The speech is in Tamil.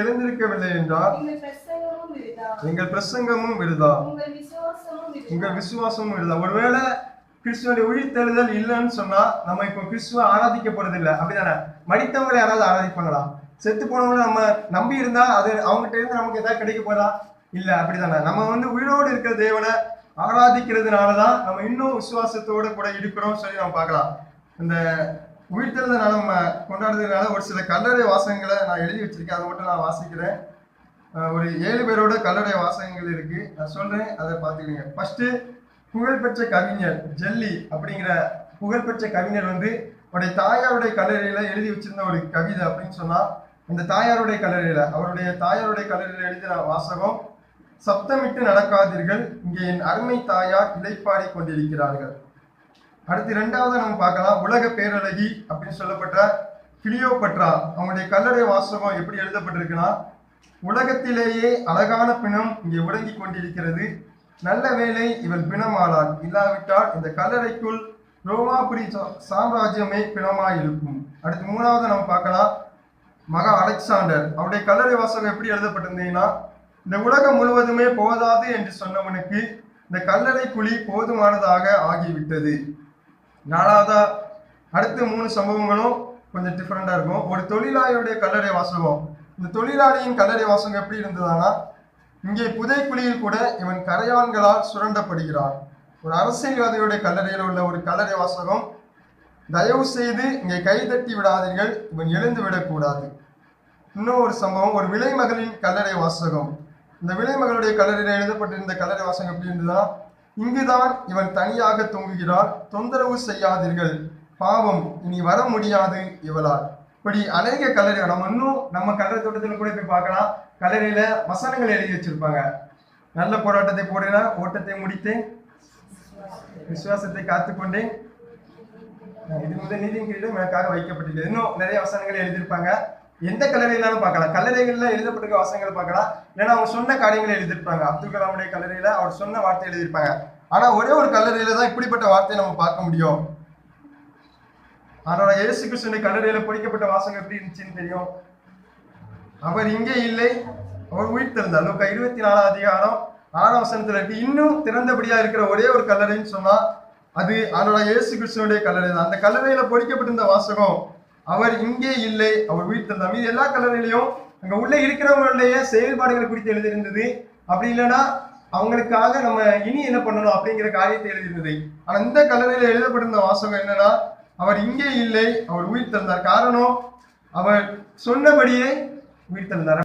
எழுந்திருக்கவில்லை என்றால் எங்கள் பிரசங்கமும் விடுதா? உங்கள் விசுவாசமும் இல்லை ஒருவேளை கிறிஸ்துவனுடைய உயிர்த்தெழுதல் இல்லைன்னு சொன்னா நம்ம இப்போ கிறிஸ்துவ ஆராதிக்கப்படுறது இல்லை அப்படிதானே? மடித்தவங்களை யாராவது ஆராதிப்பாங்களா? செத்து போனவங்களை நம்ம நம்பி இருந்தா அது அவங்ககிட்ட இருந்து நமக்கு ஏதாவது கிடைக்க போதா? இல்ல அப்படிதானே. நம்ம வந்து உயிரோடு இருக்கிற தேவனை ஆராதிக்கிறதுனாலதான் நம்ம இன்னும் விசுவாசத்தோட கூட இருக்கிறோம் சொல்லி நம்ம பார்க்கலாம். இந்த உயிர்த்தெழுந்த நலம் கொண்டாடுறதுனால ஒரு சில கல்லறை வாசகங்களை நான் எழுதி வச்சிருக்கேன். அதை மட்டும் நான் வாசிக்கிறேன். ஒரு ஏழு பேரோட கல்லறை வாசகங்கள் இருக்கு. நான் சொல்றேன் அதை பார்த்துக்கோங்க. ஃபர்ஸ்ட் புகழ்பெற்ற கவிஞர் ஜெல்லி அப்படிங்கிற புகழ்பெற்ற கவிஞர் வந்து அவருடைய தாயாருடைய கல்லறையில எழுதி வச்சிருந்த ஒரு கவிதை அப்படின்னு சொன்னா அந்த தாயாருடைய கல்லறையில அவருடைய தாயாருடைய கல்லறையில எழுதின வாசகம் சப்தமிட்டு நடக்காதீர்கள் இங்கே என் அருமை தாயார் இளைப்பாடி கொண்டிருக்கிறார்கள். அடுத்து ரெண்டாவது நம்ம பார்க்கலாம். உலக பேரழகி அப்படின்னு சொல்லப்பட்ட கிளியோபட்ரா அவங்களுடைய கல்லறை வாசகம் எப்படி எழுதப்பட்டிருக்குன்னா உலகத்திலேயே அழகான பிணம் இங்கே உறங்கி கொண்டிருக்கிறது. நல்ல வேளை இவள் பிணமாளாள். இல்லாவிட்டால் இந்த கல்லறைக்குள் ரோமாபுரி சா- சாம்ராஜ்யமே பிணமாக இருக்கும் அடுத்து மூணாவது நம்ம பார்க்கலாம். மகா அலெக்சாண்டர் அவருடைய கல்லறை வாசகம் எப்படி எழுதப்பட்டிருந்தீங்கன்னா இந்த உலகம் முழுவதுமே போதாது என்று சொன்னவனுக்கு இந்த கல்லறை குழி போதுமானதாக ஆகிவிட்டது. நாலாவதா அடுத்த மூணு சம்பவங்களும் கொஞ்சம் டிஃப்ரெண்டாக இருக்கும். ஒரு தொழிலாளியுடைய கல்லறை வாசகம். இந்த தொழிலாளியின் கல்லறை வாசகம் எப்படி இருந்ததுன்னா இங்கே புதைக்குழியில் கூட இவன் கரையான்களால் சுரண்டப்படுகிறான். ஒரு அரசியல்வாதியுடைய கல்லறையில் உள்ள ஒரு கல்லறை வாசகம் தயவு செய்து இங்கே கைதட்டி விடாதீர்கள் இவன் எழுந்து விடக்கூடாது. இன்னும் ஒரு சம்பவம் ஒரு விலைமகளின் கல்லறை வாசகம். இந்த விலைமகளுடைய கல்லறையில் எழுதப்பட்டிருந்த கல்லறை வாசகம் எப்படி இருந்ததுன்னா இங்குதான் இவன் தனியாக தொங்குகிறான் தொந்தரவு செய்யாதீர்கள். பாவம் இனி வர முடியாது இவளால். இப்படி அநேக கல்லறை நம்ம இன்னும் நம்ம கல்லறை தோட்டத்தில் கூட போய் பார்க்கலாம். கல்லறையில வசனங்கள் எழுதி வச்சிருப்பாங்க. நல்ல போராட்டத்தை போடுகிறேன் ஓட்டத்தை முடித்தேன். விசுவாசத்தை காத்துக்கொண்டேன் இது முதல் நீதியின் கீழும் எனக்காக வைக்கப்பட்டிருக்கிறது. இன்னும் நிறைய வசனங்கள் எழுதியிருப்பாங்க. எந்த கல்லறையிலும் பார்க்கலாம். கல்லறைகள்ல எழுதப்பட்டிருக்க வசனங்களை பார்க்கலாம். இல்லைன்னா அவங்க சொன்ன காரியங்களை எழுதியிருப்பாங்க. அப்துல் கலாமுடைய கல்லறையில அவர் சொன்ன வார்த்தை எழுதியிருப்பாங்க. ஆனா ஒரே ஒரு கல்லறையில தான் இப்படிப்பட்ட வார்த்தையை நம்ம பார்க்க முடியும். அதோட இயேசு கிருஷ்ணனுடைய கல்லறையில பொறிக்கப்பட்ட வாசகம் எப்படி இருந்துச்சுன்னு தெரியும்? அவர் இங்கே இல்லை. அவர் உயிர் திறந்தார் லோக்கா இருபத்தி நாலாம் அதிகாரம் ஆறாம் வசனத்துல இருக்கு. இன்னும் திறந்தபடியா இருக்கிற ஒரே ஒரு கல்லறைன்னு சொன்னா அது அதோட இயேசு கிருஷ்ணனுடைய கல்லறை தான் அந்த கல்லறையில பொறிக்கப்பட்டிருந்த வாசகம் அவர் இங்கே இல்லை. அவர் உயிர் திறந்தார் மீது எல்லா கல்லறையிலையும் அங்கே உள்ள இருக்கிறவங்களுடைய செயல்பாடுகள் குறித்து எழுதியிருந்தது. அப்படி இல்லைன்னா அவங்களுக்காக நம்ம இனி என்ன பண்ணணும் அப்படிங்கிற காரியத்தை எழுதியிருந்தது. ஆனால் இந்த கலரில் எழுதப்பட்டிருந்த வாசகம் என்னன்னா அவர் இங்கே இல்லை அவர் உயிர் திறந்தார் காரணம் அவர் சொன்னபடியே உயிர் திறந்தார்